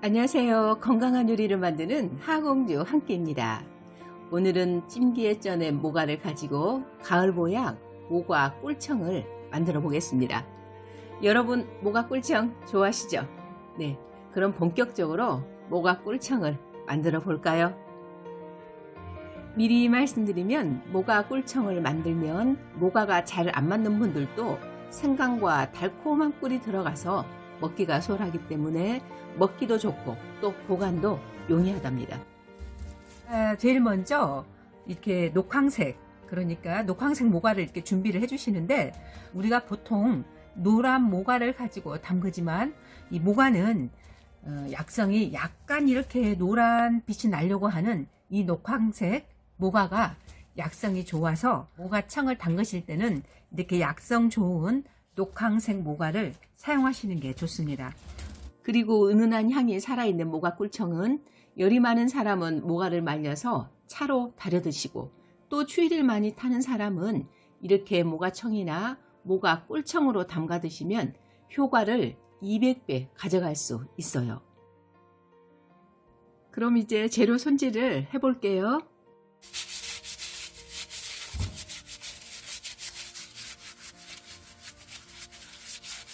안녕하세요. 건강한 요리를 만드는 하공주 한끼입니다. 오늘은 찜기에 쪄낸 모가를 가지고 가을 보약 모과 꿀청을 만들어 보겠습니다. 여러분 모과 꿀청 좋아하시죠? 네, 그럼 본격적으로 모과 꿀청을 만들어 볼까요? 미리 말씀드리면 모가 꿀청을 만들면 모가가 잘 안 맞는 분들도 생강과 달콤한 꿀이 들어가서 먹기가 수월하기 때문에 먹기도 좋고 또 보관도 용이하답니다. 아, 제일 먼저 이렇게 녹황색 그러니까 녹황색 모가를 이렇게 준비를 해주시는데 우리가 보통 노란 모가를 가지고 담그지만 이 모가는 어, 약성이 약간 이렇게 노란 빛이 나려고 하는 이 녹황색 모가가 약성이 좋아서 모가청을 담그실 때는 이렇게 약성 좋은 녹황색 모가를 사용하시는 게 좋습니다. 그리고 은은한 향이 살아있는 모가 꿀청은 열이 많은 사람은 모가를 말려서 차로 달여 드시고 또 추위를 많이 타는 사람은 이렇게 모가청이나 모가 꿀청으로 담가 드시면 효과를 200배 가져갈 수 있어요. 그럼 이제 재료 손질을 해볼게요.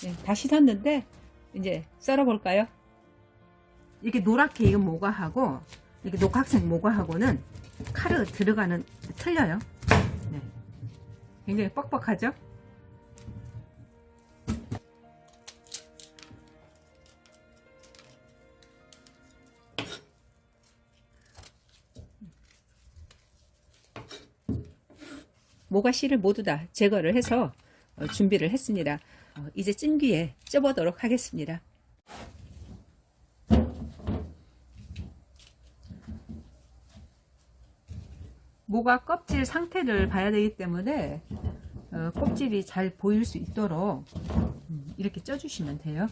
네, 다 씻었는데 이제 썰어 볼까요? 이렇게 노랗게 익은 모과하고 이렇게 녹학색 모과하고는 칼을 들어가는 틀려요. 네. 굉장히 뻑뻑하죠? 모과 씨를 모두 다 제거를 해서 어, 준비를 했습니다. 어, 이제 찜기에 쪄보도록 하겠습니다. 모가 껍질 상태를 봐야 되기 때문에 어, 껍질이 잘 보일 수 있도록 음, 이렇게 쪄주시면 돼요.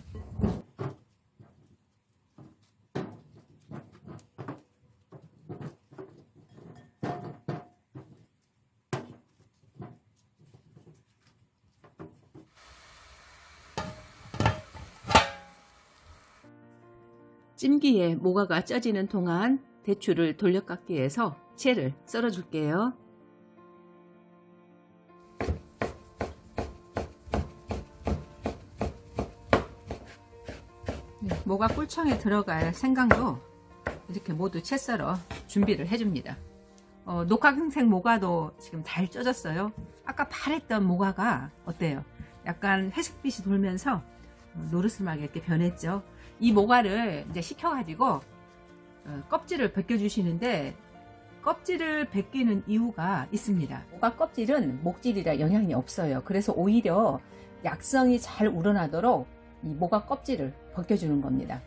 찜기에 모가가 쪄지는 동안 대추를 돌려깎기해서 채를 썰어줄게요. 네, 모가 꿀청에 들어갈 생강도 이렇게 모두 채 썰어 준비를 해줍니다. 어, 녹화색 모가도 지금 잘 쪄졌어요. 아까 파랬던 모가가 어때요? 약간 회색빛이 돌면서 어, 노르스막에 이렇게 변했죠. 이 모가를 이제 식혀가지고 어, 껍질을 벗겨주시는데 껍질을 벗기는 이유가 있습니다. 모가 껍질은 목질이라 영향이 없어요. 그래서 오히려 약성이 잘 우러나도록 이 모가 껍질을 벗겨주는 겁니다.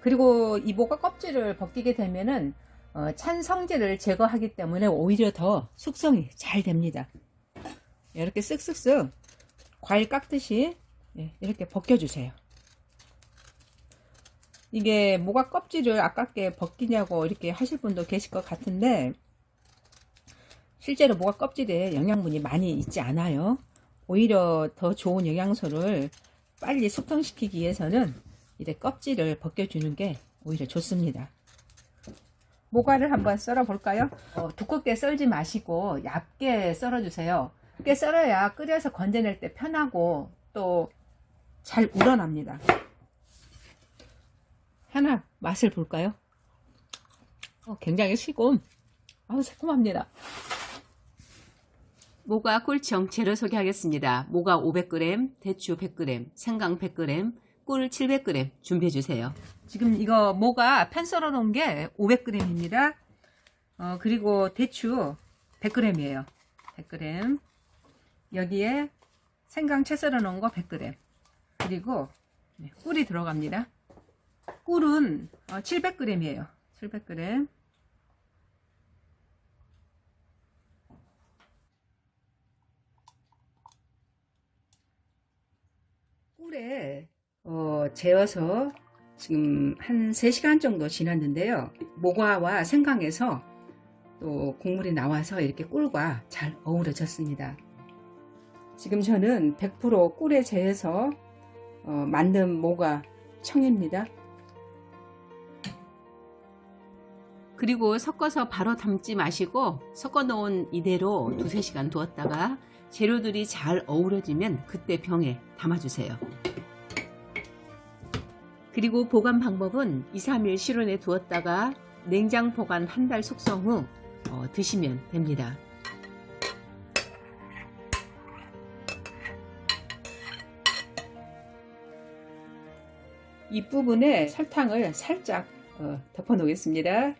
그리고 이 모가 껍질을 벗기게 되면은 어, 찬 성질을 제거하기 때문에 오히려 더 숙성이 잘 됩니다. 이렇게 쓱쓱쓱 과일 깎듯이 예, 이렇게 벗겨주세요. 이게 모가 껍질을 아깝게 벗기냐고 이렇게 하실 분도 계실 것 같은데 실제로 모가 껍질에 영양분이 많이 있지 않아요. 오히려 더 좋은 영양소를 빨리 숙성시키기 위해서는 이제 껍질을 벗겨주는 게 오히려 좋습니다. 모가를 한번 썰어 볼까요? 어, 두껍게 썰지 마시고 얇게 썰어 주세요. 얇게 썰어야 끓여서 건져낼 때 편하고 또 잘 우러납니다. 하나 맛을 볼까요? 어, 굉장히 시고 아우 새콤합니다. 모가 꿀청 재료 소개하겠습니다. 모가 500g, 대추 100g, 생강 100g, 꿀 700g 준비해 주세요. 지금 이거 모가 편 썰어 놓은 게 500g입니다. 어, 그리고 대추 100g이에요. 100g. 여기에 생강 채 썰어 놓은 거 100g. 그리고 네, 꿀이 들어갑니다. 꿀은 700g이에요. 700g. 꿀에 어, 재워서 지금 한 3시간 정도 지났는데요. 모과와 생강에서 또 국물이 나와서 이렇게 꿀과 잘 어우러졌습니다. 지금 저는 100% 꿀에 재해서 어, 만든 모과 청입니다. 그리고 섞어서 바로 담지 마시고 섞어 놓은 이대로 두세 시간 두었다가 재료들이 잘 어우러지면 그때 병에 담아주세요. 그리고 보관 방법은 2, 3일 실온에 두었다가 냉장 보관 한 달 숙성 후 어, 드시면 됩니다. 이 부분에 설탕을 살짝 어, 덮어 놓겠습니다.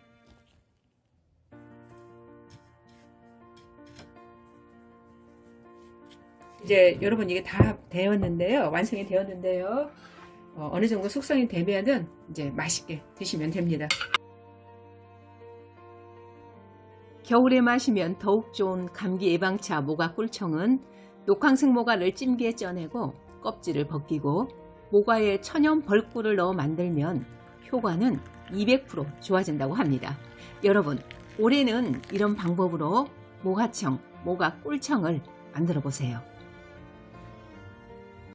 이제 여러분 이게 다 되었는데요. 완성이 되었는데요. 어, 느 정도 숙성이 되면은 이제 맛있게 드시면 됩니다. 겨울에 마시면 더욱 좋은 감기 예방차 모가 꿀청은 녹황색 모가를 찜기에 쪄내고 껍질을 벗기고 모가에 천연 벌꿀을 넣어 만들면 효과는 200% 좋아진다고 합니다. 여러분, 올해는 이런 방법으로 모가청, 모가 꿀청을 만들어 보세요.